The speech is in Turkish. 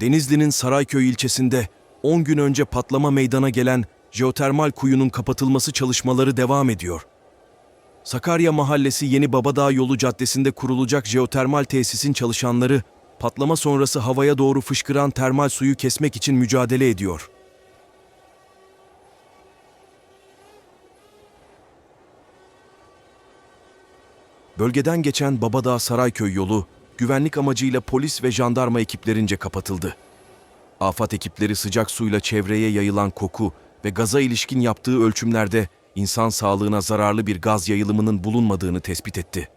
Denizli'nin Sarayköy ilçesinde 10 gün önce patlama meydana gelen jeotermal kuyunun kapatılması çalışmaları devam ediyor. Sakarya Mahallesi Yeni Babadağ Yolu Caddesi'nde kurulacak jeotermal tesisin çalışanları patlama sonrası havaya doğru fışkıran termal suyu kesmek için mücadele ediyor. Bölgeden geçen Babadağ Sarayköy yolu güvenlik amacıyla polis ve jandarma ekiplerince kapatıldı. Afat ekipleri sıcak suyla çevreye yayılan koku ve gaza ilişkin yaptığı ölçümlerde insan sağlığına zararlı bir gaz yayılımının bulunmadığını tespit etti.